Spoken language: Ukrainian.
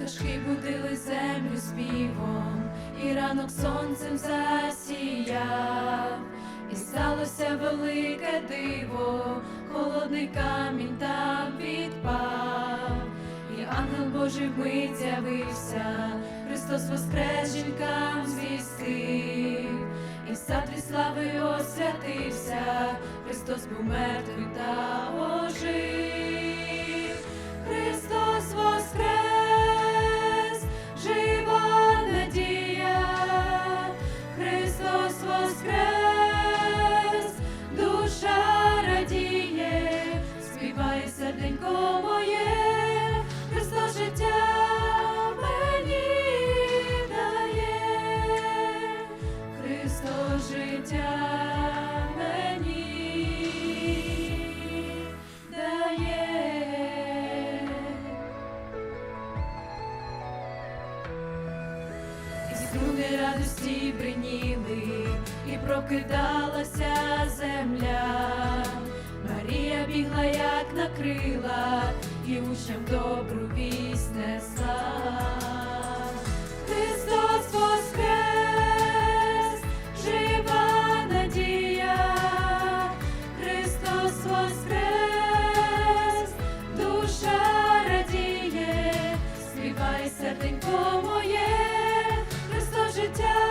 пташки будили землю співом, і ранок сонцем засіяв, і сталося велике диво, холодний камінь там відпав, і ангел Божий вмить з'явився, Христос воскрес звістив, і сад слави освятився, Христос був мертвий та ожив. Воскрес, душа радіє, співає серденько І струни радості бриніли, і прокидалася земля. Марія бігла, як на крилах, і учням добру вість несла. Христос воскрес, жива надія, Христос воскрес, душа радіє, співай серденько моє, je t'aime.